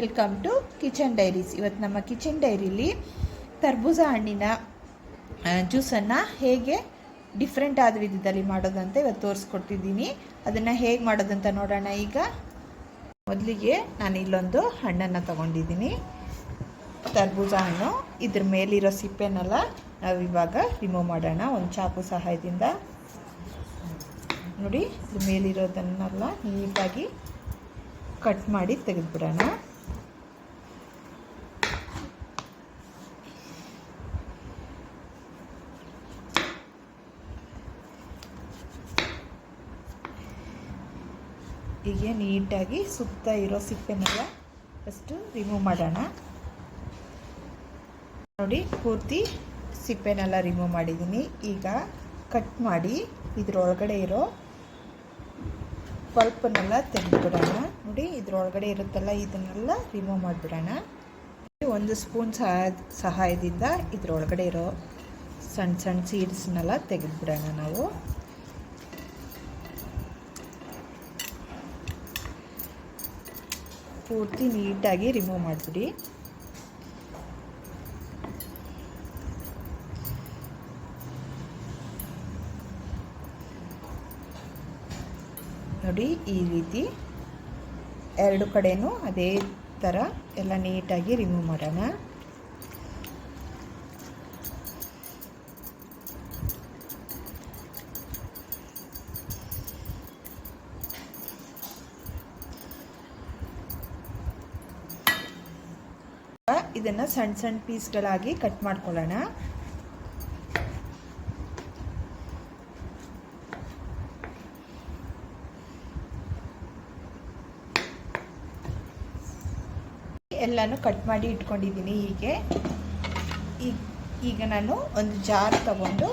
Welcome to kitchen diaries ಇವತ್ತು ನಮ್ಮ kitchen ಡೈರಿಲಿ ತರ್ಬೂಜ ಹಣ್ಣಿನ ಜ್ಯೂಸನ್ನು ಹೇಗೆ ಡಿಫ್ರೆಂಟ್ ಆದ ವಿಧದಲ್ಲಿ ಮಾಡೋದಂತ ಇವತ್ತು ತೋರಿಸ್ಕೊಡ್ತಿದ್ದೀನಿ. ಅದನ್ನು ಹೇಗೆ ಮಾಡೋದಂತ ನೋಡೋಣ ಈಗ. ಮೊದಲಿಗೆ ನಾನು ಇಲ್ಲೊಂದು ಹಣ್ಣನ್ನು ತಗೊಂಡಿದ್ದೀನಿ. ತರ್ಬೂಜ ಹಣ್ಣು. ಇದ್ರ ಮೇಲಿರೋ ಸಿಪ್ಪೆನೆಲ್ಲ ನಾವು ಇವಾಗ ರಿಮೂವ್ ಮಾಡೋಣ. ಒಂದು ಚಾಕು ಸಹಾಯದಿಂದ. ನೋಡಿ, ಇದ್ರ ಮೇಲಿರೋದನ್ನೆಲ್ಲ ನೀಟಾಗಿ ಕಟ್ ಮಾಡಿ ತೆಗೆದುಬಿಡೋಣ. ಹೀಗೆ ನೀಟಾಗಿ ಸುತ್ತ ಇರೋ ಸಿಪ್ಪೆನೆಲ್ಲ ಫಸ್ಟು ರಿಮೂವ್ ಮಾಡೋಣ. ನೋಡಿ, ಪೂರ್ತಿ ಸಿಪ್ಪೆನೆಲ್ಲ ರಿಮೂವ್ ಮಾಡಿದ್ದೀನಿ. ಈಗ ಕಟ್ ಮಾಡಿ ಇದರೊಳಗಡೆ ಇರೋ ಪಲ್ಪನ್ನೆಲ್ಲ ತೆಗೆದುಬಿಡೋಣ. ನೋಡಿ, ಇದರೊಳಗಡೆ ಇರುತ್ತಲ್ಲ, ಇದನ್ನೆಲ್ಲ ರಿಮೂವ್ ಮಾಡಿಬಿಡೋಣ. ಒಂದು ಸ್ಪೂನ್ ಸಹಾಯ ಸಹಾಯದಿಂದ ಇದರೊಳಗಡೆ ಇರೋ ಸಣ್ಣ ಸಣ್ಣ ಸೀಡ್ಸ್ನೆಲ್ಲ ತೆಗೆದುಬಿಡೋಣ ನಾವು. ಪೂರ್ತಿ ನೀಟಾಗಿ ರಿಮೂವ್ ಮಾಡಿಬಿಡಿ. ನೋಡಿ, ಈ ರೀತಿ ಎರಡು ಕಡೆಯೂ ಅದೇ ಥರ ಎಲ್ಲ ನೀಟಾಗಿ ರಿಮೂವ್ ಮಾಡೋಣ. ಇದನ್ನು ಸಣ್ಣ ಸಣ್ಣ ಪೀಸ್ಗಳಾಗಿ ಕಟ್ ಮಾಡ್ಕೊಳ್ಳೋಣ. ಎಲ್ಲನೂ ಕಟ್ ಮಾಡಿ ಇಟ್ಕೊಂಡಿದ್ದೀನಿ ಹೀಗೆ. ಈಗ ನಾನು ಒಂದು ಜಾರ್ ತಗೊಂಡು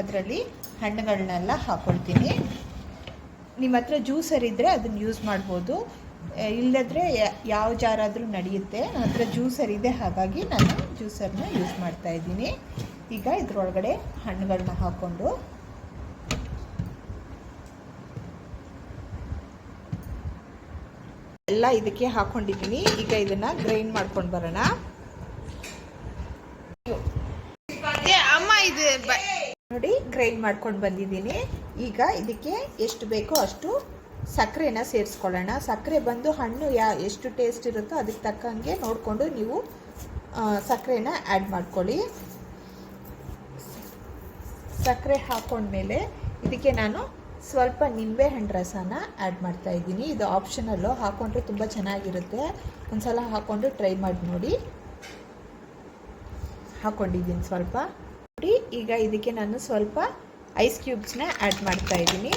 ಅದರಲ್ಲಿ ಹಣ್ಣುಗಳನ್ನೆಲ್ಲ ಹಾಕೊಳ್ತೀನಿ. ನಿಮ್ಮ ಹತ್ರ ಜ್ಯೂಸರ್ ಇದ್ದರೆ ಅದನ್ನು ಯೂಸ್ ಮಾಡ್ಬೋದು. ಇಲ್ಲದ್ರೆ ಯಾವ ಜಾರಾದರೂ ನಡೆಯುತ್ತೆ. ನನ್ನ ಹತ್ರ ಜ್ಯೂಸರ್ ಇದೆ. ಹಾಗಾಗಿ ನಾನು ಜ್ಯೂಸರ್ನ ಯೂಸ್ ಮಾಡ್ತಾ ಇದ್ದೀನಿ. ಈಗ ಇದ್ರೊಳಗಡೆ ಹಣ್ಣುಗಳನ್ನ ಹಾಕ್ಕೊಂಡು ಎಲ್ಲ ಇದಕ್ಕೆ ಹಾಕೊಂಡಿದ್ದೀನಿ. ಈಗ ಇದನ್ನ ಗ್ರೈಂಡ್ ಮಾಡ್ಕೊಂಡು ಬರೋಣ. ಅಮ್ಮ ಇದು ನೋಡಿ ಗ್ರೈಂಡ್ ಮಾಡ್ಕೊಂಡು ಬಂದಿದ್ದೀನಿ. ಈಗ ಇದಕ್ಕೆ ಎಷ್ಟು ಬೇಕೋ ಅಷ್ಟು ಸಕ್ಕರೆನ ಸೇರಿಸ್ಕೊಳ್ಳೋಣ. ಸಕ್ಕರೆ ಬಂದು ಹಣ್ಣು ಯಾ, ಎಷ್ಟು ಟೇಸ್ಟ್ ಇರುತ್ತೋ ಅದಕ್ಕೆ ತಕ್ಕಂಗೆ ನೋಡಿಕೊಂಡು ನೀವು ಸಕ್ಕರೆನ ಆ್ಯಡ್ ಮಾಡ್ಕೊಳ್ಳಿ. ಸಕ್ಕರೆ ಹಾಕೊಂಡ್ಮೇಲೆ ಇದಕ್ಕೆ ನಾನು ಸ್ವಲ್ಪ ನಿಂಬೆ ಹಣ್ಣು ರಸನ ಆ್ಯಡ್ ಮಾಡ್ತಾ ಇದ್ದೀನಿ. ಇದು ಆಪ್ಷನಲ್ಲು ಹಾಕೊಂಡ್ರೆ ತುಂಬ ಚೆನ್ನಾಗಿರುತ್ತೆ. ಒಂದ್ಸಲ ಹಾಕ್ಕೊಂಡು ಟ್ರೈ ಮಾಡಿ ನೋಡಿ. ಹಾಕ್ಕೊಂಡಿದ್ದೀನಿ ಸ್ವಲ್ಪ. ನೋಡಿ, ಈಗ ಇದಕ್ಕೆ ನಾನು ಸ್ವಲ್ಪ ಐಸ್ ಕ್ಯೂಬ್ಸ್ನ ಆ್ಯಡ್ ಮಾಡ್ತಾ ಇದ್ದೀನಿ.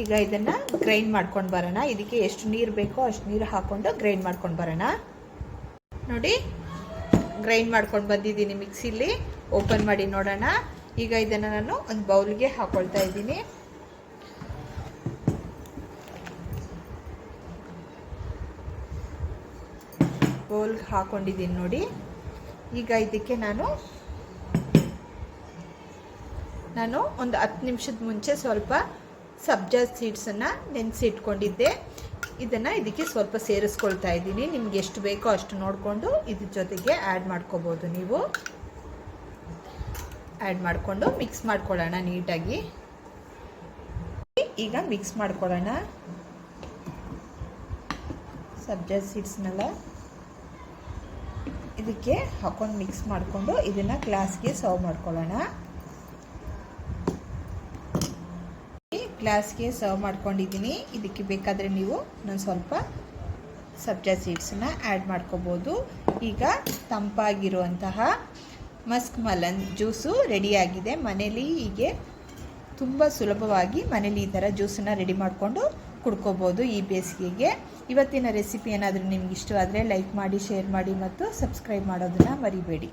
ಈಗ ಇದನ್ನು ಗ್ರೈಂಡ್ ಮಾಡ್ಕೊಂಡು ಬರೋಣ. ಇದಕ್ಕೆ ಎಷ್ಟು ನೀರು ಬೇಕೋ ಅಷ್ಟು ನೀರು ಹಾಕ್ಕೊಂಡು ಗ್ರೈಂಡ್ ಮಾಡ್ಕೊಂಡು ಬರೋಣ. ನೋಡಿ ಗ್ರೈಂಡ್ ಮಾಡ್ಕೊಂಡು ಬಂದಿದ್ದೀನಿ ಮಿಕ್ಸಿಲಿ. ಓಪನ್ ಮಾಡಿ ನೋಡೋಣ. ಈಗ ಇದನ್ನು ನಾನು ಒಂದು ಬೌಲ್ಗೆ ಹಾಕೊಳ್ತಾ ಇದ್ದೀನಿ. ಬೌಲ್ಗೆ ಹಾಕೊಂಡಿದ್ದೀನಿ ನೋಡಿ. ಈಗ ಇದಕ್ಕೆ ನಾನು ನಾನು ಒಂದು ಹತ್ತು ನಿಮಿಷದ ಮುಂಚೆ ಸ್ವಲ್ಪ ಸಬ್ಜಾ ಸೀಡ್ಸನ್ನು ನೆನೆಸಿಟ್ಕೊಂಡಿದ್ದೆ. ಇದನ್ನು ಇದಕ್ಕೆ ಸ್ವಲ್ಪ ಸೇರಿಸ್ಕೊಳ್ತಾ ಇದ್ದೀನಿ. ನಿಮ್ಗೆ ಎಷ್ಟು ಬೇಕೋ ಅಷ್ಟು ನೋಡಿಕೊಂಡು ಇದ್ರ ಜೊತೆಗೆ ಆ್ಯಡ್ ಮಾಡ್ಕೋಬೋದು ನೀವು. ಆ್ಯಡ್ ಮಾಡಿಕೊಂಡು ಮಿಕ್ಸ್ ಮಾಡ್ಕೊಳ್ಳೋಣ ನೀಟಾಗಿ. ಈಗ ಮಿಕ್ಸ್ ಮಾಡ್ಕೊಳ್ಳೋಣ. ಸಬ್ಜಾ ಸೀಡ್ಸ್ನೆಲ್ಲ ಇದಕ್ಕೆ ಹಾಕೊಂಡು ಮಿಕ್ಸ್ ಮಾಡಿಕೊಂಡು ಇದನ್ನು ಗ್ಲಾಸ್ಗೆ ಸರ್ವ್ ಮಾಡ್ಕೊಳ್ಳೋಣ. ಗ್ಲಾಸ್ಗೆ ಸರ್ವ್ ಮಾಡ್ಕೊಂಡಿದ್ದೀನಿ. ಇದಕ್ಕೆ ಬೇಕಾದರೆ ನೀವು ನಾನು ಸ್ವಲ್ಪ ಸಬ್ಜಾ ಸೀಡ್ಸನ್ನ ಆ್ಯಡ್ ಮಾಡ್ಕೋಬೋದು. ಈಗ ತಂಪಾಗಿರುವಂತಹ ಮಸ್ಕ್ ಮಲನ್ ಜ್ಯೂಸು ರೆಡಿಯಾಗಿದೆ ಮನೇಲಿ ಹೀಗೆ ತುಂಬ ಸುಲಭವಾಗಿ ಮನೇಲಿ ಈ ಥರ ಜ್ಯೂಸನ್ನು ರೆಡಿ ಮಾಡಿಕೊಂಡು ಕುಡ್ಕೋಬೋದು ಈ ಬೇಸಿಗೆಗೆ. ಇವತ್ತಿನ ರೆಸಿಪಿ ಏನಾದರೂ ನಿಮ್ಗೆ ಇಷ್ಟವಾದರೆ ಲೈಕ್ ಮಾಡಿ ಶೇರ್ ಮಾಡಿ ಮತ್ತು ಸಬ್ಸ್ಕ್ರೈಬ್ ಮಾಡೋದನ್ನು ಮರಿಬೇಡಿ.